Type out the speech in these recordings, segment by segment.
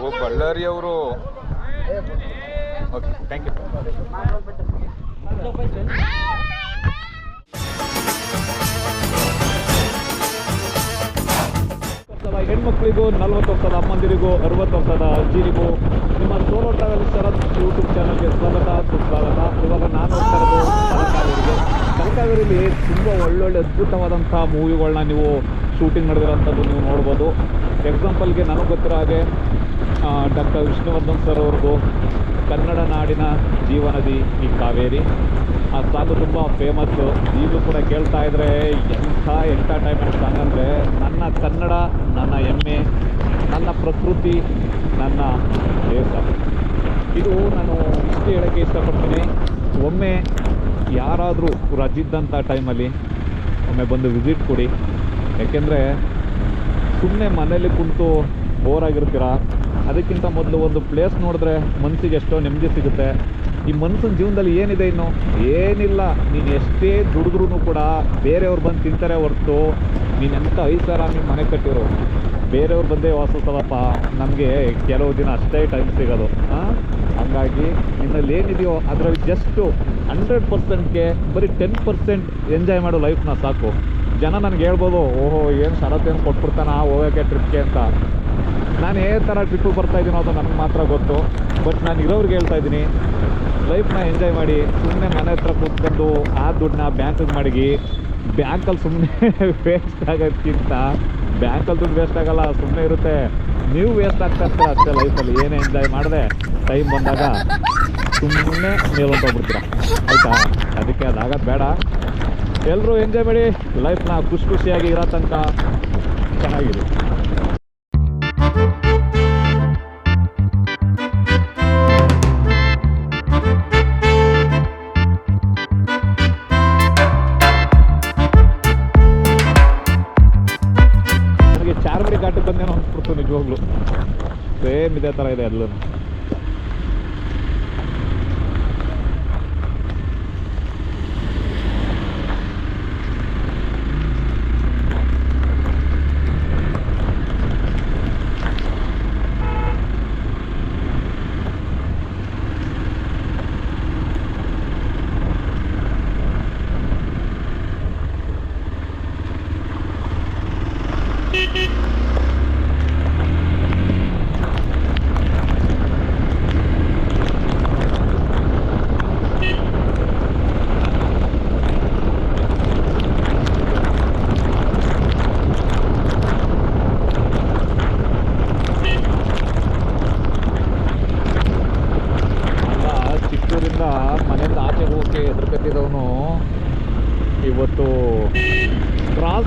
ಓ ಬಳ್ಳಾರಿ ಅವರು okay thank you ಹೆಣ್ಮಕ್ಳಿಗೂ ನಲ್ವತ್ತು ವರ್ಷದ ಅಮ್ಮಂದಿರಿಗೂ ಅರವತ್ತು ವರ್ಷದ ಅಜ್ಜಿರಿಗೂ ನಿಮ್ಮ ಸೋಲೋ ಟ್ರಾವೆಲ್ ಶರತ್ ಯೂಟ್ಯೂಬ್ ಚಾನಲ್ಗೆ ಸ್ವಾಗತ, ಸುಸ್ವಾಗತ. ಇವಾಗ ನಾನು ತಲಕಾವೇರಿಗೆ. ತುಂಬ ಒಳ್ಳೊಳ್ಳೆ ಅದ್ಭುತವಾದಂಥ ಮೂವಿಗಳನ್ನ ನೀವು ಶೂಟಿಂಗ್ ನಡೆದಿರೋಂಥದ್ದು ನೀವು ನೋಡ್ಬೋದು. ಎಕ್ಸಾಂಪಲ್ಗೆ ನನಗೆ ಗೊತ್ತಿರೋ ಹಾಗೆ ಡಾಕ್ಟರ್ ವಿಷ್ಣುವರ್ಧನ್ ಸರ್ ಅವ್ರದ್ದು ಕನ್ನಡ ನಾಡಿನ ಜೀವನದಿ ಈ ಕಾವೇರಿ. ಆ ಸಾಂಗು ತುಂಬ ಫೇಮಸ್ಸು ಈಗಲೂ ಕೂಡ ಕೇಳ್ತಾ ಇದ್ದರೆ ಎಂಥ ಎಂಟರ್ಟೈನ್ಮೆಂಟ್ ಸಾಂಗ್ ಅಂದರೆ ನನ್ನ ಕನ್ನಡ, ನನ್ನ ಹೆಮ್ಮೆ, ನನ್ನ ಪ್ರಕೃತಿ, ನನ್ನ ದೇಶ. ಇದು ನಾನು ಇಷ್ಟು ಹೇಳೋಕ್ಕೆ ಇಷ್ಟಪಡ್ತೀನಿ. ಒಮ್ಮೆ ಯಾರಾದರೂ ರಜಿದ್ದಂಥ ಟೈಮಲ್ಲಿ ಒಮ್ಮೆ ಬಂದು ವಿಸಿಟ್ ಕೊಡಿ. ಯಾಕೆಂದರೆ ಸುಮ್ಮನೆ ಮನೇಲಿ ಕುಂತು ಬೋರ್ ಆಗಿರ್ತೀರ? ಅದಕ್ಕಿಂತ ಮೊದಲು ಒಂದು ಪ್ಲೇಸ್ ನೋಡಿದ್ರೆ ಮನಸ್ಸಿಗೆ ಎಷ್ಟೋ ನೆಮ್ಮದಿ ಸಿಗುತ್ತೆ. ಈ ಮನ್ಸಿನ ಜೀವನದಲ್ಲಿ ಏನಿದೆ ಇನ್ನು? ಏನಿಲ್ಲ. ನೀನು ಎಷ್ಟೇ ದುಡಿದ್ರೂ ಕೂಡ ಬೇರೆಯವ್ರು ಬಂದು ತಿಂತಾರೆ ಹೊರತು ನೀನೆಂಥ ನೀನು ಮನೆ ಕಟ್ಟಿರೋ? ಬೇರೆಯವ್ರು ಬಂದೇ ವಾಸಿಸ್ತದಪ್ಪ ನಮಗೆ ಕೆಲವು ದಿನ ಅಷ್ಟೇ ಟೈಮ್ ಸಿಗೋದು. ಹಂಗಾಗಿ ನಿನ್ನಲ್ಲಿ ಏನಿದೆಯೋ ಅದರಲ್ಲಿ ಜಸ್ಟು ಹಂಡ್ರೆಡ್ ಪರ್ಸೆಂಟ್ಗೆ ಬರೀ ಟೆನ್ ಪರ್ಸೆಂಟ್ ಎಂಜಾಯ್ ಮಾಡೋ ಲೈಫ್ನ ಸಾಕು. ಜನ ನನಗೆ ಹೇಳ್ಬೋದು, ಓಹೋ, ಏನು ಶರತ್ ಏನು ಕೊಟ್ಬಿಡ್ತಾನ, ಹೋಗೋಕ್ಕೆ ಟ್ರಿಪ್ಗೆ ಅಂತ. ನಾನು ಏ ಥರ ಟ್ರಿಪ್ಪು ಬರ್ತಾಯಿದ್ದೀನೋ ಅದು ನನಗೆ ಮಾತ್ರ ಗೊತ್ತು. ಬಟ್ ನಾನು ಇರೋರಿಗೆ ಹೇಳ್ತಾ ಇದ್ದೀನಿ ಲೈಫ್ನ ಎಂಜಾಯ್ ಮಾಡಿ ಸುಮ್ಮನೆ ಮನೆ ಹತ್ರ ಕೂತ್ಕೊಂಡು ಆ ದುಡ್ಡನ್ನ ಬ್ಯಾಂಕಿಗೆ ಮಡಗಿ ಬ್ಯಾಂಕಲ್ಲಿ ಸುಮ್ಮನೆ ವೇಸ್ಟ್ ಆಗೋದ್ಕಿಂತ ಬ್ಯಾಂಕಲ್ಲಿ ದುಡ್ಡು ವೇಸ್ಟ್ ಆಗೋಲ್ಲ ಸುಮ್ಮನೆ ಇರುತ್ತೆ. ನೀವು ವೇಸ್ಟ್ ಆಗ್ತಾ ಇರ್ತೀರ ಅಷ್ಟೇ ಲೈಫಲ್ಲಿ ಏನೇ ಎಂಜಾಯ್ ಮಾಡಿದೆ ಟೈಮ್ ಬಂದಾಗ ಸುಮ್ಮನೆ ಮೇಲೊಂಟೋಗ್ಬಿಡ್ತೀರ ಆಯಿತಾ? ಅದಕ್ಕೆ ಅದಾಗೋದು ಬೇಡ. ಎಲ್ಲರೂ ಎಂಜಾಯ್ ಮಾಡಿ ಲೈಫ್ನ ಖುಷಿ ಖುಷಿಯಾಗಿ ಇರೋ ತನಕ ಚೆನ್ನಾಗಿದೆ. ನನಗೆ ಚಾರ್ಮಡಿ ಘಾಟಕ್ಕೆ ಬಂದೇನೋ ಅನ್ಸ್ಬಿಡ್ತು ನಿಜವಾಗ್ಲು. ಸೇಮ್ ಇದೇ ಥರ ಇದೆ ಎಲ್ಲೂ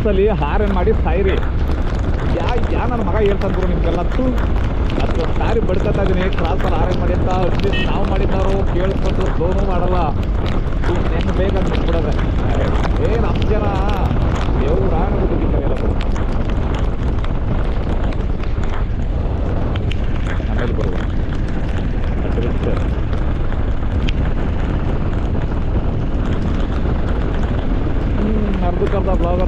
ಕ್ರಾಸಲ್ಲಿ ಹಾರನ್ ಮಾಡಿ ಸಾಯಿರಿ. ಯಾ ಯಾ ನನ್ನ ಮಗ ಹೇಳ್ತಂದ್ರು ನಿಮ್ಗೆಲ್ಲ ತು ಅದು ಸಾರಿ ಬಡ್ಕೊತಾ ಇದ್ದೀನಿ ಕ್ರಾಸಲ್ಲಿ ಹಾರನ್ ಮಾಡಿ ಅಟ್ಲೀಸ್ಟ್ ನಾವು ಮಾಡಿದ್ದಾರೋ ಕೇಳಿಸ್ಕೊಂಡು ಲೋನು ಮಾಡಲ್ಲ. ನೆನ್ನೆ ಬೇಗ ಬಿಡೋದೆ. ಏ ನಮ್ಮ ಜನ, ದೇವ್ರ ಎಲ್ಲ ಆಮೇಲೆ ಬರುವ ಅರ್ಧಕ್ಕರ್ಧ ಬ್ಲಾಗರ್ಸ್ನೆಲ್ಲ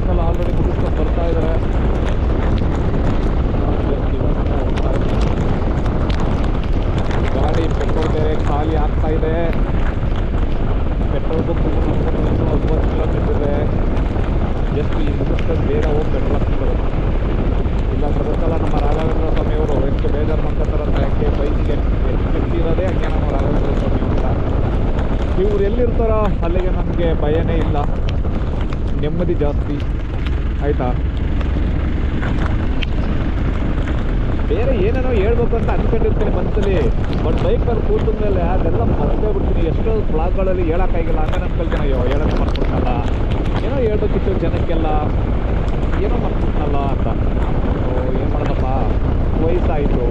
ಇದೆ. ಪೆಟ್ರೋಲ್ ಬಂಕ್ ಇನ್ನೂ ಒಂಬತ್ತು ಕಿಲೋಮೀಟರ್ ಇದೆ. ಜಸ್ಟ್ ಈ ಮುಗಿಸ್ಕೊಂಡು ಬೇಗ ಹೋಗಿ ಪೆಟ್ರೋಲ್ ಹಾಕ್ತಾರೆ ಇಲ್ಲ ಬರುತ್ತಲ್ಲ ನಮ್ಮ ರಾಘವೇಂದ್ರ ಸ್ವಾಮಿ ಅವರು ಎಷ್ಟು ಬೇಜಾರು ಮಾಡ್ಕೊತಾರಂತ ಯಾಕೆ ಬೈಕ್ಗೆ ಎಷ್ಟು ಇರೋದೇ ಹಂಗೆ ನಮ್ಮ ರಾಘವೇಂದ್ರ ಸ್ವಾಮಿ ಅಂತ ಇವ್ರು ಎಲ್ಲಿರ್ತಾರೋ ಅಲ್ಲಿಗೆ ನಮಗೆ ಭಯನೇ ಇಲ್ಲ. ನೆಮ್ಮದಿ ಜಾಸ್ತಿ. ಆಯಿತಾ? ಕೂತ ಮೇಲೆ ಅದೆಲ್ಲ ಮರ್ತೇ ಬಿಡ್ತೀನಿ ಎಷ್ಟೋ ಬ್ಲಾಗ್ಗಳಲ್ಲಿ ಹೇಳೋಕ್ಕಾಗಿಲ್ಲ. ಅಂತ ಕಲ್ತಿನ. ಅಯ್ಯೋ ಹೇಳೋಕ್ಕೆ ಮರ್ತ್ಬಿಡ್ನಲ್ಲ ಏನೋ ಹೇಳ್ಬೇಕಿತ್ತು ಜನಕ್ಕೆಲ್ಲ. ಏನೋ ಮರ್ತ್ಬಿಟ್ನಲ್ಲ ಅಂತ. ಏನು ಮಾಡೋದಪ್ಪ? ವಯಸ್ಸಾಯಿತು.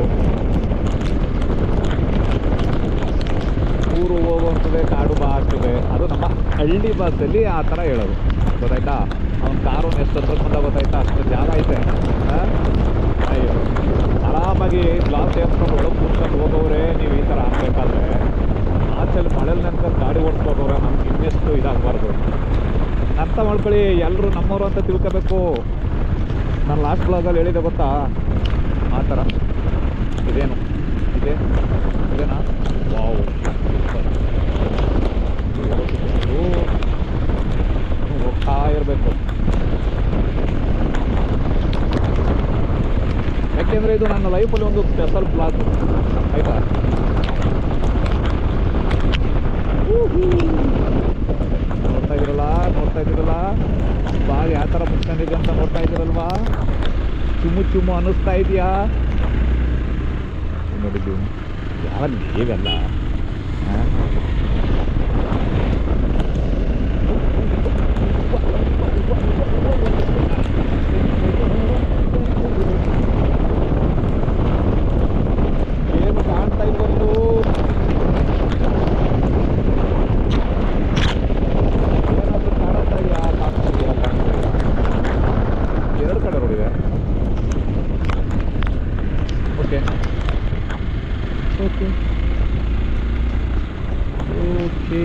ಊರು ಹೋಗುವಂಥದ್ದೇ ಕಾಡು ಬಾ ಆಗ್ತದೆ. ಅದು ನಮ್ಮ ಹಳ್ಳಿ ಭಾಷೆಯಲ್ಲಿ ಆ ಥರ ಹೇಳೋದು. ಗೊತ್ತಾಯ್ತಾ? ಅವ್ನ ಕಾರು ಎಷ್ಟು ಬಂದ ಗೊತ್ತಾಯ್ತಾ? ಅಷ್ಟು ಜಾಗ ಐತೆ? ಅಯ್ಯೋ. ಆರಾಮಾಗಿ ಗ್ಲಾಸ್ ಏರ್ಸ್ಕೊಂಡು ಒಳಗೆ ಕೂತ್ಕೊಂಡು ಹೋಗೋರೆ ನೀವು ಈ ಥರ ಆಗ್ಬೇಕಲ್ಲ ಅಂತ ಗಾಡಿ ಓಡಿಸ್ಬೋದವ್ರೆ ನಮ್ಗೆ ಇನ್ನೆಷ್ಟು ಇದಾಗಬಾರ್ದು ಅರ್ಥ ಮಾಡ್ಕೊಳ್ಳಿ ಎಲ್ಲರೂ ನಮ್ಮವರು ಅಂತ ತಿಳ್ಕೋಬೇಕು. ನಾನು ಲಾಸ್ಟ್ ಬ್ಲಾಗಲ್ಲಿ ಹೇಳಿದೆ ಗೊತ್ತಾ? ಆ ಥರ. ಇದೇನು? ಇದೆ? ಇದೇನಾ? ವಾವ್. ಹೋಗ್ತಾ ಇರಬೇಕು. ಯಾಕೆಂದರೆ ಇದು ನನ್ನ ಲೈಫಲ್ಲಿ ಒಂದು ಸ್ಪೆಷಲ್ ಬ್ಲಾಗ್ ಆಯ್ತಾ? ನೋಡ್ತಾ ಇದ್ದೀರಲ್ಲ ನೋಡ್ತಾ ಇದ್ದೀರಲ್ಲ ಬಾಗಿ ಯಾವ ಥರ ಮುಚ್ಕೊಂಡಿದೆ ಅಂತ ನೋಡ್ತಾ ಇದ್ದೀರಲ್ವಾ ಚುಮ್ಮು ಚುಮ್ಮು ಅನ್ನಿಸ್ತಾ ಇದೆಯಾ? ನೋಡಿದ್ದು ಯಾವ ನೀವೆಲ್ಲ ಏನು ಕಾಣ್ತಾ ಇಲ್ವಲ್ಲೂ ಏನಾದ್ರೂ ಕಾಣುತ್ತಾ ಇದೆಯಾ ಕಾಣ್ತಾ ಇದೆಯಾ ಕಾಣ್ತಾ ಇದೆಯಾ ಎರಡು ಕಡೆ ರೋಡಿದೆ ಓಕೆ ಓಕೆ ಓಕೆ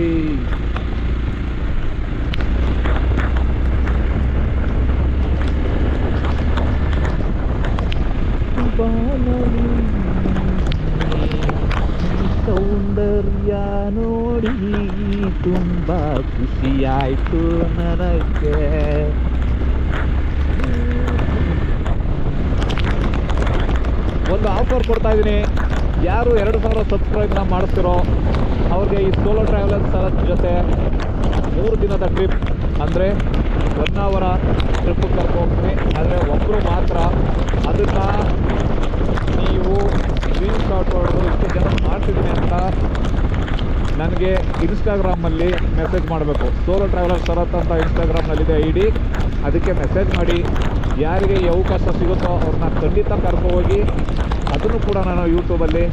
ಸೌಂದರ್ಯ ನೋಡಿ ತುಂಬ ಖುಷಿಯಾಯಿತು ನನಗೆ ಒಂದು ಆಫರ್ ಕೊಡ್ತಾ ಇದ್ದೀನಿ ಯಾರು ಎರಡು ಸಾವಿರ ಸಬ್ಸ್ಕ್ರೈಬ್ನ ಮಾಡಿಸ್ತಿರೋ, ಅವ್ರಿಗೆ ಈ ಸೋಲೋ ಟ್ರಾವೆಲರ್ಸ್ ಜೊತೆ ಮೂರು ದಿನದ ಟ್ರಿಪ್ ಅಂದರೆ ಒನ್ ಅವರ ಟ್ರಿಪ್ ಕರ್ಕೊ ಹೋಗ್ತೀನಿ ಆದರೆ ಒಬ್ಬರು ಮಾತ್ರ ಅದನ್ನು ನೀವು ಸ್ಕ್ರೀನ್ ಶಾಟ್ ಹೊಡೆದು ಇಷ್ಟು ಜನ ಮಾಡ್ತಿದ್ದೀನಿ ಅಂತ ನನಗೆ ಇನ್ಸ್ಟಾಗ್ರಾಮಲ್ಲಿ ಮೆಸೇಜ್ ಮಾಡಬೇಕು. ಸೋಲೋ ಟ್ರಾವೆಲರ್ ಶರತ್ ಅಂತ ಇನ್ಸ್ಟಾಗ್ರಾಮ್ನಲ್ಲಿದೆ ಐ ಡಿ ಅದಕ್ಕೆ ಮೆಸೇಜ್ ಮಾಡಿ. ಯಾರಿಗೆ ಈ ಅವಕಾಶ ಸಿಗುತ್ತೋ ಅವ್ರನ್ನ ಖಂಡಿತ ಕರ್ಕೊಂಡು ಹೋಗಿ, ಅದನ್ನು ಕೂಡ ನಾನು ಯೂಟ್ಯೂಬಲ್ಲಿ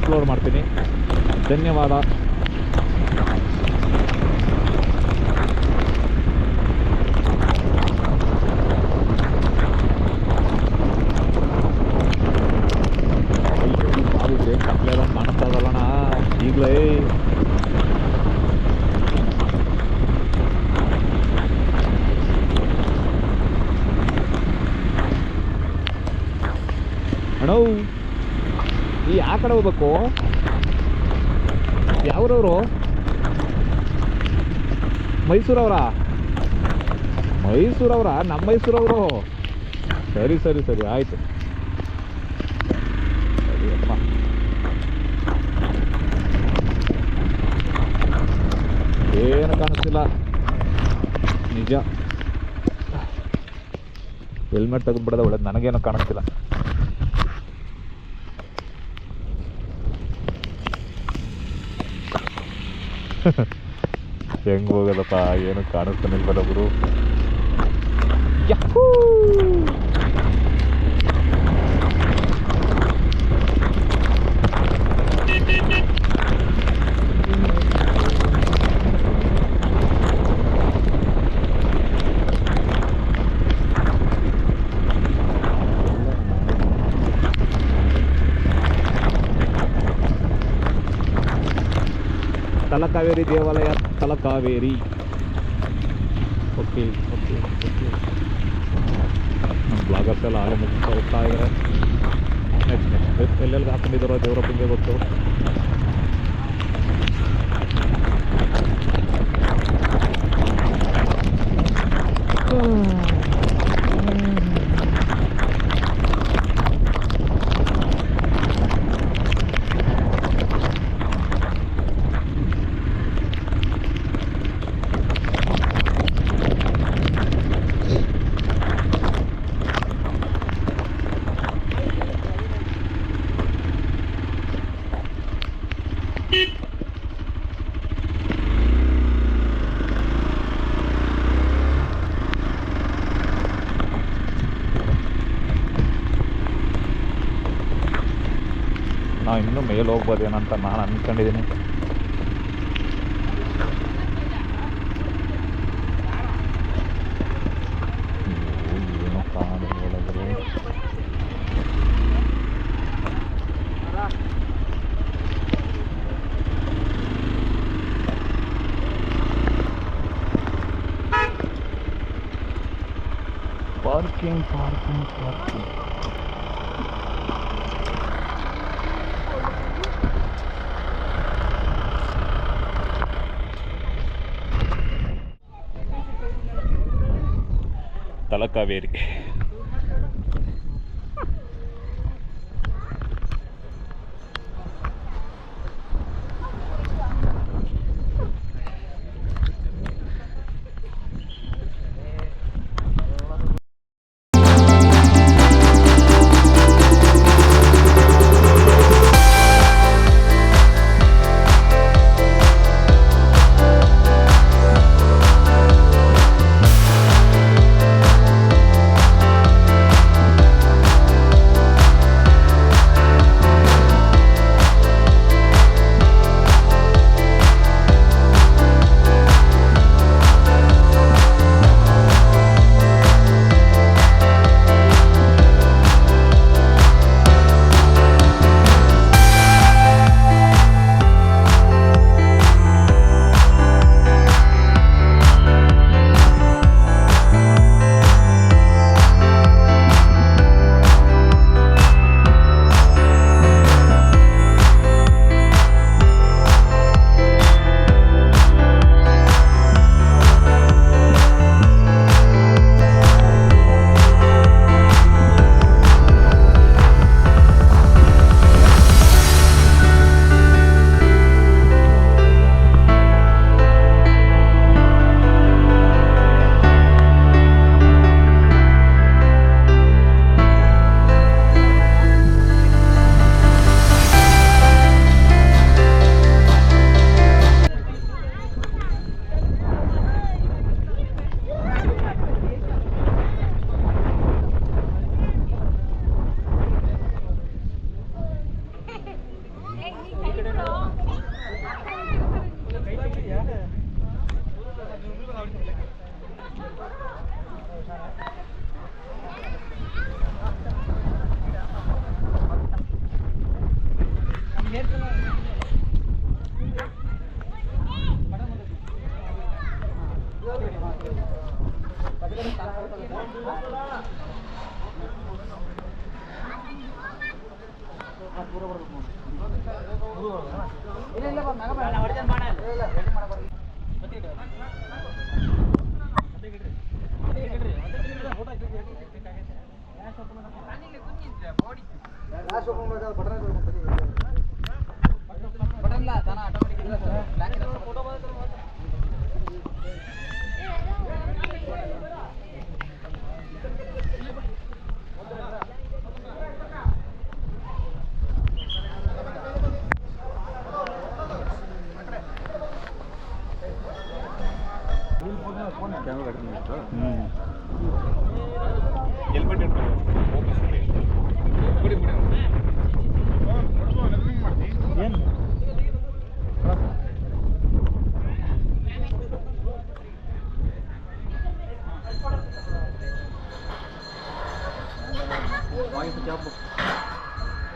ಅಪ್ಲೋಡ್ ಮಾಡ್ತೀನಿ. ಧನ್ಯವಾದ ಬಾವಿಗೆ ಕತ್ಲೆಲ್ಲ ಕಾಣಿಸ್ತಾ ಇದಲ್ಲಣ್ಣ ಈಗಲೇ ಅಣ್ಣ ಈ ಆ ಕಡೆ ಹೋಗ್ಬೇಕು. ಯಾವ್ರವರು? ಮೈಸೂರವ್ರ? ಮೈಸೂರವ್ರ? ನಮ್ಮ ಮೈಸೂರವರು. ಸರಿ ಸರಿ ಸರಿ, ಆಯಿತು. ಸರಿಯಪ್ಪ ಏನು ಕಾಣಿಸ್ತಿಲ್ಲ. ನಿಜ. ಹೆಲ್ಮೆಟ್ ತೆಗೆದ್ಬಿಡೋದು ಒಳ್ಳೇದು. ನನಗೇನು ಕಾಣಿಸ್ತಿಲ್ಲ. ಹೆಂಗ್ ಹೋಗೋದಪ್ಪ ಏನು ಕಾಣಿಸ್ತಾನಿಲ್ವಲ್ಲ ಗುರು ಯಹೂ! ತಲಕಾವೇರಿ ದೇವಾಲಯ ತಲಕಾವೇರಿ ಓಕೆ ಓಕೆ ಓಕೆ ನಮ್ಮ ಬ್ಲಾಗರ್ಸ್ ಎಲ್ಲ ಆಳೆ ಮುಗಿಸ್ತಾ ಹೋಗ್ತಾ ಇದ್ದಾರೆ ನೆಕ್ಸ್ಟ್ ನೆಕ್ಸ್ಟ್ ಎಲ್ಲೆಲ್ಲಿ ಹಾಕೊಂಡಿದ್ದಾರೋ ದೇವರಪ್ಪಂಗೆ ಗೊತ್ತು ನಾವು ಇನ್ನೂ ಮೇಲೆ ಹೋಗ್ಬೋದೇನಂತ ನಾನು ಅಂದ್ಕೊಂಡಿದ್ದೀನಿ ಪಾರ್ಕಿಂಗ್ ಪಾರ್ಕಿಂಗ್ ಪಾರ್ಕಿಂಗ್. ಕಾಲ ಕಾವೇರಿ ಅಯ್ಯೋ, ಇಲ್ಲ ಕಾಡು ಒಳಗಡೆ ಪಾರ್ಕಿಂಗ್ ಪಾರ್ಕಿಂಗ್ ಇಲ್ಲ ಫೋಟೋ ಹೆಲ್ಮೆಟ್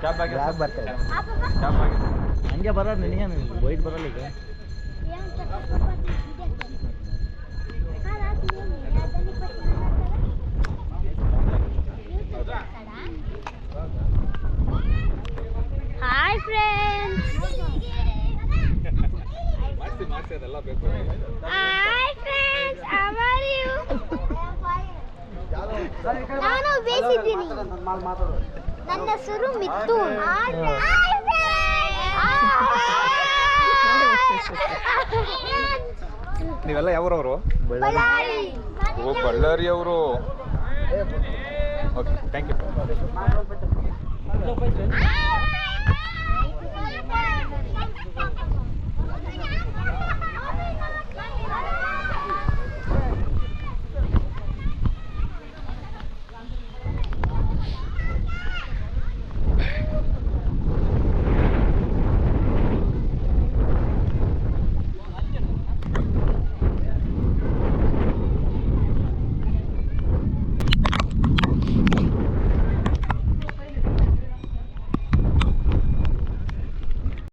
ಕ್ಯಾಬ್ ಬ್ಯಾಗ್ ಬರ್ತದೆ ಕ್ಯಾಬ್ ಆಗಿದೆ ಹಂಗೆ ಬರೋದು ನಿನಗೇನು ವೈಟ್ ಬರಲ್ಲ ಈಗ ಹಾಯ್ ಫ್ರೆಂಡ್ಸ್ ಮಾಡಿಸಿ ಮಾಡಿಸಿ ಅದೆಲ್ಲ ಬೇಕು hi friends how are you ನಾನು ಬೇಸಿದ್ದೀನಿ ನನ್ನ ಸುರು ಮಿತ್ತು ನೀವೆಲ್ಲ ಯಾವ್ರವರು? ಓ ಬಳ್ಳಾರಿ ಅವರು. Okay thank you